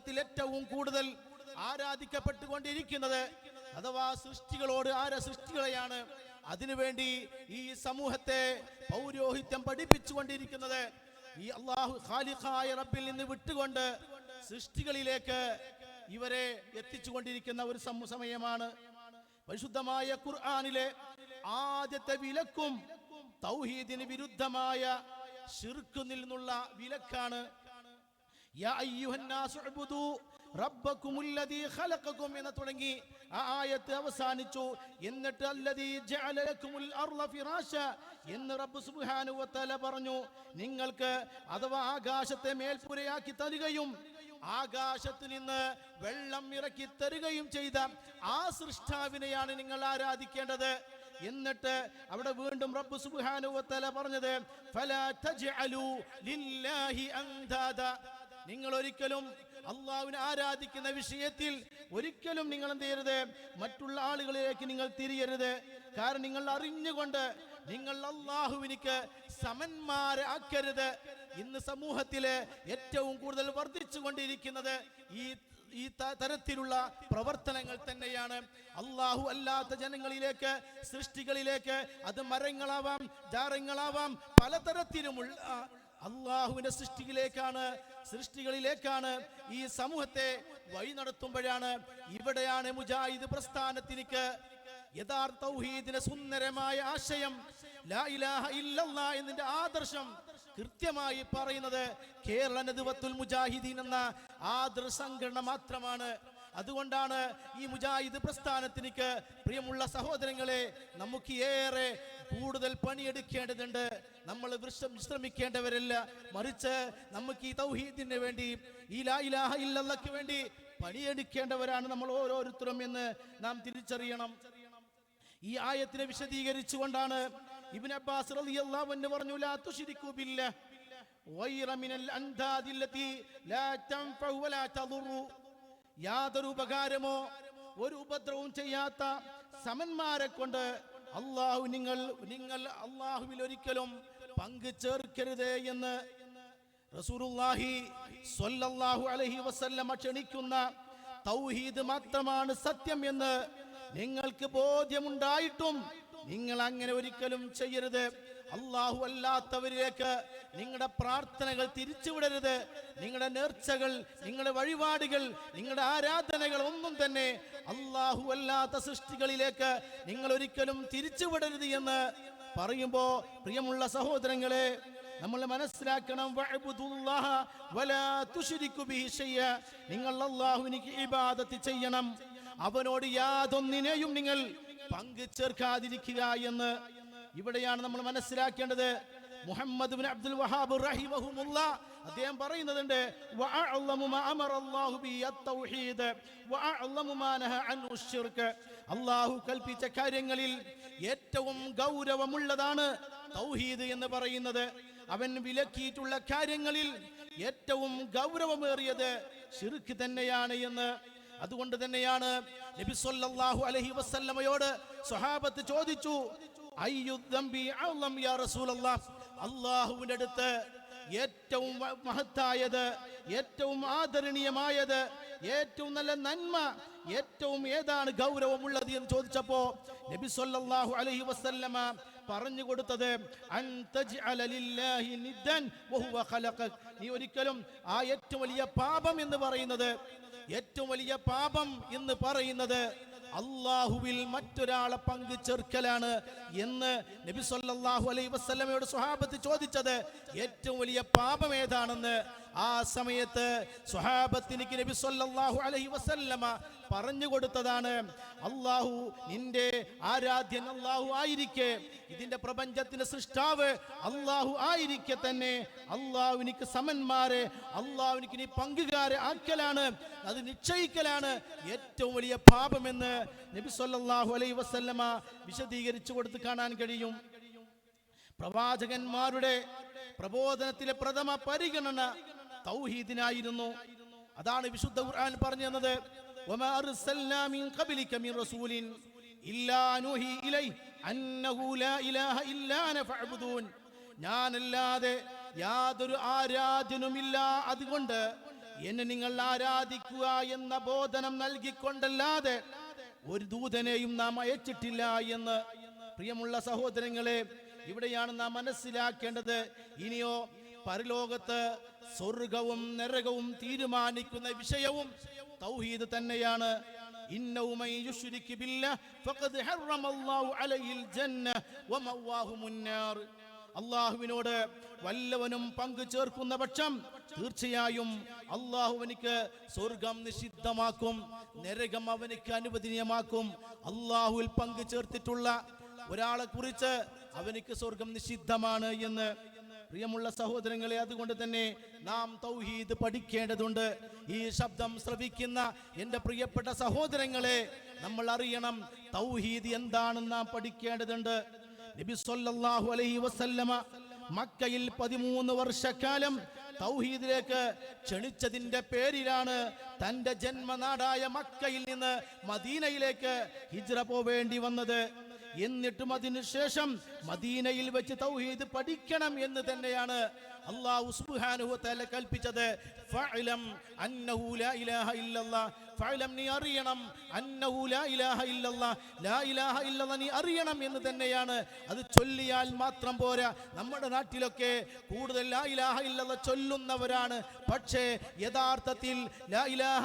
സമൂഹത്തിൽ ഏറ്റവും കൂടുതൽ ആരാധിക്കപ്പെട്ടുകൊണ്ടിരിക്കുന്നത് അഥവാ സൃഷ്ടികളോട് ആര സൃഷ്ടികളെയാണ്? അതിനുവേണ്ടി ഈ സമൂഹത്തെ പൗരോഹിത്യം പഠിപ്പിച്ചുകൊണ്ടിരിക്കുന്നത് ഈ അള്ളാഹു ഖാലിഖായ റബ്ബിൽ നിന്ന് വിട്ടുകൊണ്ട് സൃഷ്ടികളിലേക്ക് ഇവരെ എത്തിച്ചുകൊണ്ടിരിക്കുന്ന ഒരു സമയമാണ്. പരിശുദ്ധമായ ഖുർആാനിലെ ആദ്യത്തെ വിലക്കും തൗഹീദിന് വിരുദ്ധമായ ഷിർക്കു നിന്നുള്ള വിലക്കാണ് എന്ന് തുടങ്ങി. ആ ആയത്ത് അവസാനിച്ചു. എന്നിട്ട് എന്ന് റബ്ബ് തആല പറഞ്ഞു. നിങ്ങൾക്ക് അഥവാ ആകാശത്തെ മേൽപ്പുരയാക്കി തരികയും ആകാശത്ത് നിന്ന് വെള്ളം ഇറക്കി തരികയും ചെയ്ത ആ സൃഷ്ടാവിനെയാണ് നിങ്ങൾ ആരാധിക്കേണ്ടത്. എന്നിട്ട് അവിടെ വീണ്ടും റബ്ബ് തആല പറഞ്ഞത് ഫലാ തജ്അലു ലില്ലാഹി അൻദാദ നിങ്ങൾ ഒരിക്കലും അള്ളാഹുവിനെ ആരാധിക്കുന്ന വിഷയത്തിൽ ഒരിക്കലും നിങ്ങൾ എന്ത് ചെയ്യരുത്. മറ്റുള്ള ആളുകളിലേക്ക് നിങ്ങൾ തിരിയരുത്. കാരണം നിങ്ങൾ അറിഞ്ഞുകൊണ്ട് നിങ്ങൾ അള്ളാഹുവിനിക്ക് സമന്മാരെ ആക്കരുത് ഇന്ന് സമൂഹത്തിലെ ഏറ്റവും കൂടുതൽ വർദ്ധിച്ചു കൊണ്ടിരിക്കുന്നത് ഈ ഈ തരത്തിലുള്ള പ്രവർത്തനങ്ങൾ തന്നെയാണ്. അള്ളാഹു അല്ലാത്ത ജനങ്ങളിലേക്ക് സൃഷ്ടികളിലേക്ക് അത് മരങ്ങളാവാം ജാറങ്ങളാവാം പലതരത്തിലുമുള്ള അള്ളാഹുവിന്റെ സൃഷ്ടിയിലേക്കാണ് സൃഷ്ടികളിലേക്കാണ് ഈ സമൂഹത്തെ വഴി നടത്തുമ്പോഴാണ് ഇവിടെയാണ് മുജാഹിദ് പ്രസ്ഥാനത്തിനിക്ക് യഥാർത്ഥ തൗഹീദിന്റെ സുന്ദരമായ ആശയം ലാ ഇലാഹ എന്നതിന്റെ ആദർശം കൃത്യമായി പറയുന്നത് കേരള നദുവത്തുൽ മുജാഹിദീൻ എന്ന ആദർശ സംഘടന മാത്രമാണ്. അതുകൊണ്ടാണ് ഈ മുജാഹിദ് പ്രസ്ഥാനത്തിനിക്ക് പ്രിയമുള്ള സഹോദരങ്ങളെ നമുക്ക് ഏറെ കൂടുതൽ പണിയെടുക്കേണ്ടതുണ്ട്. നമ്മൾ വിശ്രം വിശ്രമിക്കേണ്ടവരല്ല. മറിച്ച് നമുക്ക് ഈ തൗഹീദിന് വേണ്ടി ഈ ലാ ഇലാഹ ഇല്ലല്ലക്ക് വേണ്ടി പണിയെടുക്കേണ്ടവരാണ് നമ്മൾ ഓരോരുത്തരും എന്ന് നാം തിരിച്ചറിയണം. ഈ ആയത്തിനെ വിശദീകരിച്ചുകൊണ്ടാണ് ഇബ്നു അബ്ബാസ് റളിയല്ലാഹു അൻഹു പറഞ്ഞു ലാ തുശ്രികു ബില്ലാഹ് ഗൈറ മിനൽ അൻദാദി അല്ലതി ലാ തൻഫഉ വലാ തദുറു. യാതൊരു ഉപകാരമോ ഒരു ഉപദ്രവവും ചെയ്യാത്ത സമന്മാരെ കൊണ്ട് അള്ളാഹു നിങ്ങൾ നിങ്ങൾ അള്ളാഹുവിൽ ഒരിക്കലും പങ്കു ചേർക്കരുതേ എന്ന് റസൂലുള്ളാഹി സ്വല്ലല്ലാഹു അലൈഹി ക്ഷണിക്കുന്ന തൗഹീദ് മാത്രമാണ് സത്യം എന്ന് നിങ്ങൾക്ക് ബോധ്യമുണ്ടായിട്ടും നിങ്ങൾ അങ്ങനെ ഒരിക്കലും ചെയ്യരുത്. അള്ളാഹു അല്ലാത്തവരിലേക്ക് നിങ്ങളുടെ പ്രാർത്ഥനകൾ തിരിച്ചുവിടരുത്. നിങ്ങളുടെ നേർച്ചകൾ നിങ്ങളുടെ വഴിപാടുകൾ നിങ്ങളുടെ ആരാധനകൾ ഒന്നും തന്നെ അള്ളാഹു അല്ലാത്ത സൃഷ്ടികളിലേക്ക് നിങ്ങൾ ഒരിക്കലും തിരിച്ചുവിടരുത് എന്ന് പറയുമ്പോ പ്രിയമുള്ള സഹോദരങ്ങളെ നമ്മൾ മനസ്സിലാക്കണം. നിങ്ങൾ അള്ളാഹുവിനിക്ക് ഇബാദത്ത് ചെയ്യണം. അവനോട് യാതൊന്നിനെയും നിങ്ങൾ പങ്കു ചേർക്കാതിരിക്കുക എന്ന് ഇവിടെയാണ് നമ്മൾ മനസ്സിലാക്കേണ്ടത്. മുഹമ്മദ് ബിൻ അബ്ദുൽ വഹാബ് റഹിമഹുമുള്ള അദ്ദേഹം പറയുന്നുണ്ട് അല്ലാഹു കൽപ്പിച്ച കാര്യങ്ങളിൽ ഏറ്റവും ഗൗരവമുള്ളതാണ് തൗഹീദ് എന്ന് പറയുന്നത്. അവൻ വിലക്കിയിട്ടുള്ള കാര്യങ്ങളിൽ ഏറ്റവും ഗൗരവമേറിയത് ശിർക്ക് തന്നെയാണ് എന്ന് അതുകൊണ്ട് തന്നെയാണ് നബി സല്ലല്ലാഹു അലൈഹി വസല്ലമയോട് സ്വഹാബത്ത് ചോദിച്ചു അല്ലാഹുവിന്റെ അടുത്ത് ഏറ്റവും മഹത്തായത് ഏറ്റവും ആദരണീയമായത് ഏറ്റവും നല്ല നന്മ ഏറ്റവും ഏതാണ് ഗൗരവമുള്ളത് എന്ന് ചോദിച്ചപ്പോ നബി സല്ലല്ലാഹു അലൈഹി വസല്ലമ പറഞ്ഞു കൊടുത്തത് നീ ഒരിക്കലും ആ ഏറ്റവും വലിയ പാപം എന്ന് പറയുന്നത് ഏറ്റവും വലിയ പാപം എന്ന് പറയുന്നത് അള്ളാഹുവിൽ മറ്റൊരാളെ പങ്കു ചേർക്കലാണ് എന്ന് നബി സല്ലാഹു അലൈഹി വസല്ലമയോട് സ്വഹാബത്ത് ചോദിച്ചത്. ഏറ്റവും വലിയ പാപം ഏതാണെന്ന് ആ സമയത്ത് സ്വഹാബത്തിനിക്ക് നബി സല്ലല്ലാഹു അലൈഹി വസല്ലമ പറഞ്ഞു കൊടുത്തതാണ് അള്ളാഹു നിന്റെ ആരാധ്യൻ അള്ളാഹു ആയിരിക്കെ ഇതിന്റെ പ്രപഞ്ചത്തിന്റെ സൃഷ്ടാവ് അള്ളാഹു ആയിരിക്കെ തന്നെ. അള്ളാഹുവിനിക്ക് സമന്മാരെ അള്ളാഹുവിനിക്ക് നീ പങ്കുകാരെ ആക്കലാണ് അത് നിശ്ചയിക്കലാണ്. ഏറ്റവും വലിയ പാപമെന്ന് നബി സല്ലല്ലാഹു അലൈഹി വസല്ലമ വിശദീകരിച്ചു കൊടുത്ത് കാണാൻ കഴിയും. പ്രവാചകന്മാരുടെ പ്രബോധനത്തിലെ പ്രഥമ പരിഗണന തൗഹീദിനായിരുന്നു. അതാണ് വിശുദ്ധ ഖുർആൻ പറഞ്ഞു തന്നത് അർസൽനാ മിൻ ഖബ്ലിക മിൻ റസൂലിൻ ഇല്ലാ നുഹി ഇലൈ അന്നഹു ലാ ഇലാഹ ഇല്ലാ അന ഞാൻ ഞാനല്ലാതെ യാതൊരു ആരാധ്യനുമില്ല അതുകൊണ്ട് എന്നെ നിങ്ങൾ ആരാധിക്കുക എന്ന ബോധനം നൽകിക്കൊണ്ടല്ലാതെ ഒരു ദൂതനെയും നാം അയച്ചിട്ടില്ല എന്ന് പ്രിയമുള്ള സഹോദരങ്ങളെ ഇവിടെയാണ് നാം മനസ്സിലാക്കേണ്ടത്. ഇനിയോ പരലോകത്ത് സ്വർഗവും നരകവും തീരുമാനിക്കുന്ന വിഷയവും തൗഹീദ് തന്നെയാണ്. അള്ളാഹുവിനോട് വല്ലവനും പങ്കു ചേർക്കുന്ന പക്ഷം തീർച്ചയായും അള്ളാഹുവനിക്ക് സ്വർഗം നിഷിദ്ധമാക്കും നരകം അവനിക്ക് അനുവദനീയമാക്കും. അള്ളാഹുവിൽ പങ്കു ചേർത്തിട്ടുള്ള ഒരാളെ കുറിച്ച് അവനിക്ക് സ്വർഗം നിഷിദ്ധമാണ് എന്ന് പ്രിയമുള്ള സഹോദരങ്ങളെ അതുകൊണ്ട് തന്നെ നാം തൗഹീദ് പഠിക്കേണ്ടതുണ്ട്. ഈ ശബ്ദം ശ്രവിക്കുന്ന എന്റെ പ്രിയപ്പെട്ട സഹോദരങ്ങളെ നമ്മൾ അറിയണം തൗഹീദ് എന്താണെന്ന് നാം പഠിക്കേണ്ടതുണ്ട്. നബി സല്ലല്ലാഹു അലൈഹി വസല്ലമ മക്കയിൽ പതിമൂന്ന് വർഷക്കാലം തൗഹീദിലേക്ക് ക്ഷണിച്ചതിന്റെ പേരിലാണ് തന്റെ ജന്മനാടായ മക്കയിൽ നിന്ന് മദീനയിലേക്ക് ഹിജ്റ പോവേണ്ടി വന്നത്. എന്നിട്ടും അതിനുശേഷം മദീനയിൽ വെച്ച് തൗഹീദ് പഠിക്കണം എന്ന് തന്നെയാണ് അള്ളാഹു സുബ്ഹാനഹു തആല കൽപ്പിച്ചത്. ഫഅലം അന്നഹു ലാ ഇലാഹ ഇല്ലല്ലാഹ് ഫഅലം അറിയണം ലാ ഇലാഹ ഇല്ലല്ലാഹ് ലാ ഇലാഹ നീ അറിയണം എന്ന് തന്നെയാണ്. അത് ചൊല്ലിയാൽ മാത്രം പോരാ. നമ്മുടെ നാട്ടിലൊക്കെ കൂടുതൽ ലാ ഇലാഹ ചൊല്ലുന്നവരാണ്. പക്ഷേ യഥാർത്ഥത്തിൽ ലാ ഇലാഹ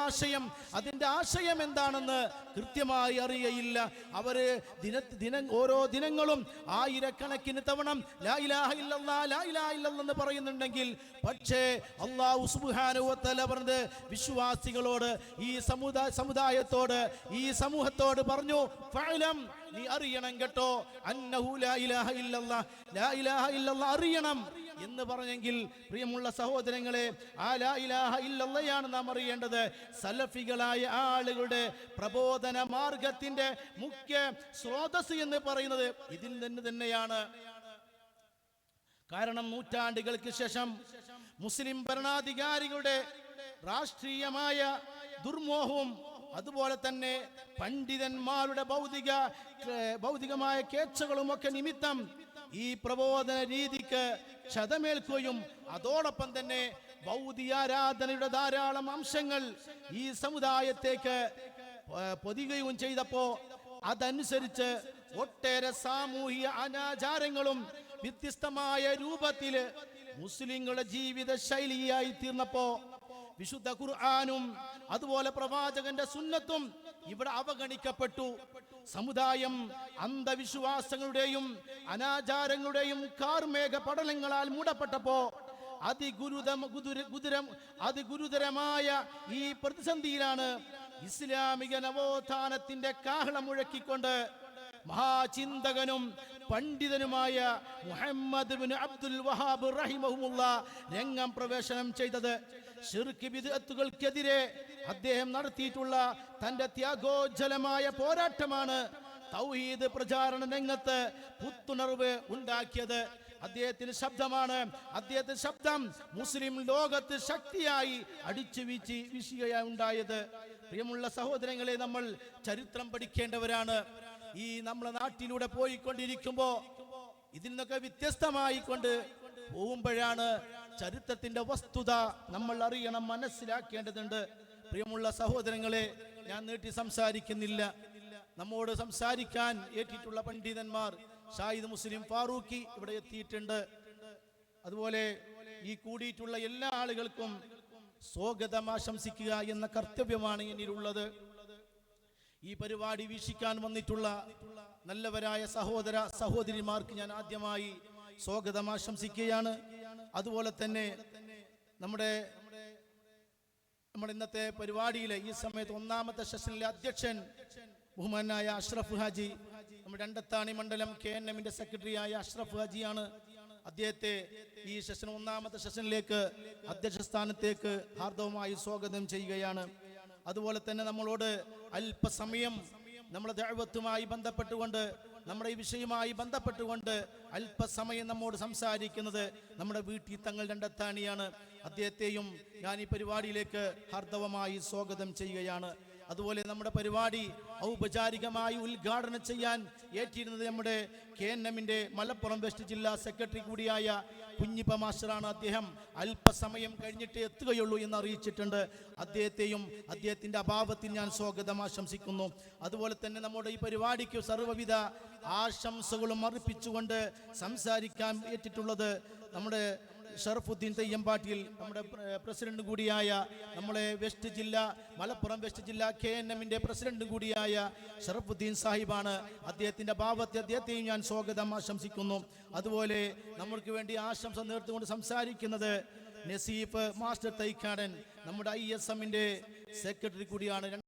ആശയം അതിന്റെ ആശയം എന്താണെന്ന് കൃത്യമായി അറിയയില്ല. അവർ ദിന ദിനം ഓരോ ദിനങ്ങളും ആയിരക്കണക്കിന് തവണ ലാ ഇലാഹ ഇല്ലല്ലാ ലാ ഇലാഹ പറയുന്നുണ്ടെങ്കിൽ പക്ഷേ അള്ളാഹു സുബ്ഹാനഹു വ തആല പറഞ്ഞത് വിശ്വാസികളോട് ഈ സമുദായ സമുദായത്തോട് ഈ സമൂഹത്തോട് പറഞ്ഞു ഫഅലം നീ അറിയണം കേട്ടോ. അന്നഹു ലാ ഇലാഹ ലാ ഇലാഹ അറിയണം. എന്ന് പറഞ്ഞെങ്കിൽ പ്രിയമുള്ള സഹോദരങ്ങളെ ആ ലാ ഇലാഹ ഇല്ലല്ലയാണ് നാം അറിയേണ്ടത്. സലഫികളായ ആളുകളുടെ പ്രബോധന മാർഗത്തിന്റെ മുഖ്യ സ്രോതസ് എന്ന് പറയുന്നത് ഇതിൽ നിന്ന് തന്നെയാണ്. കാരണം നൂറ്റാണ്ടുകൾക്ക് ശേഷം മുസ്ലിം ഭരണാധികാരികളുടെ രാഷ്ട്രീയമായ ദുർമോഹവും അതുപോലെ തന്നെ പണ്ഡിതന്മാരുടെ ഭൗതിക ഭൗതികമായ കേച്ചകളുമൊക്കെ നിമിത്തം ഈ പ്രബോധന രീതിക്ക് ക്ഷതമേൽക്കുകയും അതോടൊപ്പം തന്നെ ഭൗതികാരാധനയുടെ ധാരാളം അംശങ്ങൾ ഈ സമുദായത്തേക്ക് പൊതിയുകയും ചെയ്തപ്പോ അതനുസരിച്ച് ഒട്ടേറെ സാമൂഹിക അനാചാരങ്ങളും വ്യത്യസ്തമായ രൂപത്തിൽ മുസ്ലിങ്ങളുടെ ജീവിത ശൈലിയായി തീർന്നപ്പോ വിശുദ്ധ ഖുർആാനും അതുപോലെ പ്രവാചകന്റെ സുന്നത്തും ഇവിടെ അവഗണിക്കപ്പെട്ടു. സമുദായം അന്ധവിശ്വാസങ്ങളുടെയും അനാചാരങ്ങളുടെയും കാർമേഘ പടലങ്ങളാൽ മൂടപ്പെട്ടപ്പോ അതിഗുരുതം അതിഗുരുതരമായ ഈ പ്രതിസന്ധിയിലാണ് ഇസ്ലാമിക നവോത്ഥാനത്തിന്റെ കാഹളം മുഴക്കിക്കൊണ്ട് മഹാചിന്തകനും പണ്ഡിതനുമായ മുഹമ്മദ് ബിൻ അബ്ദുൽ വഹാബ് റഹിമഹുമുള്ള രംഗം പ്രവേശനം ചെയ്തത്. ഷിർക്ക് വിദഗ്ധകൾക്കെതിരെ അദ്ദേഹം നടത്തിയിട്ടുള്ള തന്റെ ത്യാഗോജ്ജലമായ പോരാട്ടമാണ് തൗഹീദ് പ്രചാരണ രംഗത്ത് പുത്തുണർവ് ഉണ്ടാക്കിയത്. അദ്ദേഹത്തിന്റെ ശബ്ദമാണ്. അദ്ദേഹത്തിന്റെ ശബ്ദം മുസ്ലിം ലോകത്ത് ശക്തിയായി അടിച്ചു വീച്ചി വീശുകയായി ഉണ്ടായത്. പ്രിയമുള്ള സഹോദരങ്ങളെ നമ്മൾ ചരിത്രം പഠിക്കേണ്ടവരാണ്. ഈ നമ്മളെ നാട്ടിലൂടെ പോയിക്കൊണ്ടിരിക്കുമ്പോ ഇതിൽ നിന്നൊക്കെ വ്യത്യസ്തമായി കൊണ്ട് പോകുമ്പോഴാണ് ചരിത്രത്തിന്റെ വസ്തുത നമ്മൾ അറിയണം മനസ്സിലാക്കേണ്ടതുണ്ട്. പ്രിയമുള്ള സഹോദരങ്ങളെ ഞാൻ നീട്ടി സംസാരിക്കുന്നില്ല. നമ്മോട് സംസാരിക്കാൻ ഏറ്റിട്ടുള്ള പണ്ഡിതന്മാർ ഷാഹിദ് മുസ്ലിം ഫാറൂഖി ഇവിടെ എത്തിയിട്ടുണ്ട്. അതുപോലെ ഈ കൂടിയിട്ടുള്ള എല്ലാ ആളുകൾക്കും സ്വാഗതം ആശംസിക്കുക എന്ന കർത്തവ്യമാണ് എന്നിലുള്ളത്. ഈ പരിപാടി വീക്ഷിക്കാൻ വന്നിട്ടുള്ള നല്ലവരായ സഹോദര സഹോദരിമാർക്ക് ഞാൻ ആദ്യമായി സ്വാഗതം ആശംസിക്കുകയാണ് അതുപോലെ തന്നെ നമ്മുടെ നമ്മുടെ ഇന്നത്തെ പരിപാടിയിലെ ഈ സമയത്ത് ഒന്നാമത്തെ സെഷനിലെ അധ്യക്ഷൻ ബഹുമാനായ അഷ്റഫ് ഹാജി നമ്മുടെ രണ്ടത്താണി മണ്ഡലം കെ എൻ എമ്മിന്റെ സെക്രട്ടറിയായ അഷ്റഫ് ഹാജിയാണ്. അദ്ദേഹത്തെ ഈ സെഷൻ ഒന്നാമത്തെ സെഷനിലേക്ക് അധ്യക്ഷ സ്ഥാനത്തേക്ക് ഹാർദവമായി സ്വാഗതം ചെയ്യുകയാണ്. അതുപോലെ തന്നെ നമ്മളോട് അല്പസമയം നമ്മുടെ ദൈവത്തുമായി ബന്ധപ്പെട്ടുകൊണ്ട് നമ്മുടെ ഈ വിഷയവുമായി ബന്ധപ്പെട്ടുകൊണ്ട് അല്പസമയം നമ്മോട് സംസാരിക്കുന്നത് നമ്മുടെ വീട്ടിൽ തങ്ങൾ രണ്ടെത്താണിയാണ്. അദ്ദേഹത്തെയും ഞാൻ ഈ പരിപാടിയിലേക്ക് ഹർദവമായി സ്വാഗതം ചെയ്യുകയാണ്. അതുപോലെ നമ്മുടെ പരിപാടി ഔപചാരികമായി ഉദ്ഘാടനം ചെയ്യാൻ ഏറ്റിരുന്നത് നമ്മുടെ കെ എൻ എമ്മിന്റെ മലപ്പുറം വെസ്റ്റ് ജില്ലാ സെക്രട്ടറി കൂടിയായ കുഞ്ഞിപ്പ മാസ്റ്ററാണ്. അദ്ദേഹം അല്പസമയം കഴിഞ്ഞിട്ട് എത്തുകയുള്ളൂ എന്ന് അറിയിച്ചിട്ടുണ്ട്. അദ്ദേഹത്തെയും അദ്ദേഹത്തിന്റെ അഭാവത്തിൽ ഞാൻ സ്വാഗതം ആശംസിക്കുന്നു. അതുപോലെ തന്നെ നമ്മുടെ ഈ പരിപാടിക്ക് സർവവിധ ആശംസകളും അർപ്പിച്ചുകൊണ്ട് സംസാരിക്കാൻ ഏറ്റിട്ടുള്ളത് നമ്മുടെ ഷറഫുദ്ദീൻ തെയ്യമ്പാട്ടിയിൽ നമ്മുടെ പ്ര- പ്രസിഡന്റ് കൂടിയായ നമ്മളെ വെസ്റ്റ് ജില്ല മലപ്പുറം വെസ്റ്റ് ജില്ല കെ എൻ എമ്മിന്റെ പ്രസിഡന്റ് കൂടിയായ ഷറഫുദ്ദീൻ സാഹിബാണ് അദ്ദേഹത്തിന്റെ ഭാവത്തെ അദ്ദേഹത്തെയും ഞാൻ സ്വാഗതം ആശംസിക്കുന്നു. അതുപോലെ നമ്മൾക്ക് വേണ്ടി ആശംസ നേർത്തുകൊണ്ട് സംസാരിക്കുന്നത് നസീഫ് മാസ്റ്റർ തൈക്കാടൻ നമ്മുടെ ഐ എസ് എമ്മിന്റെ സെക്രട്ടറി കൂടിയാണ്.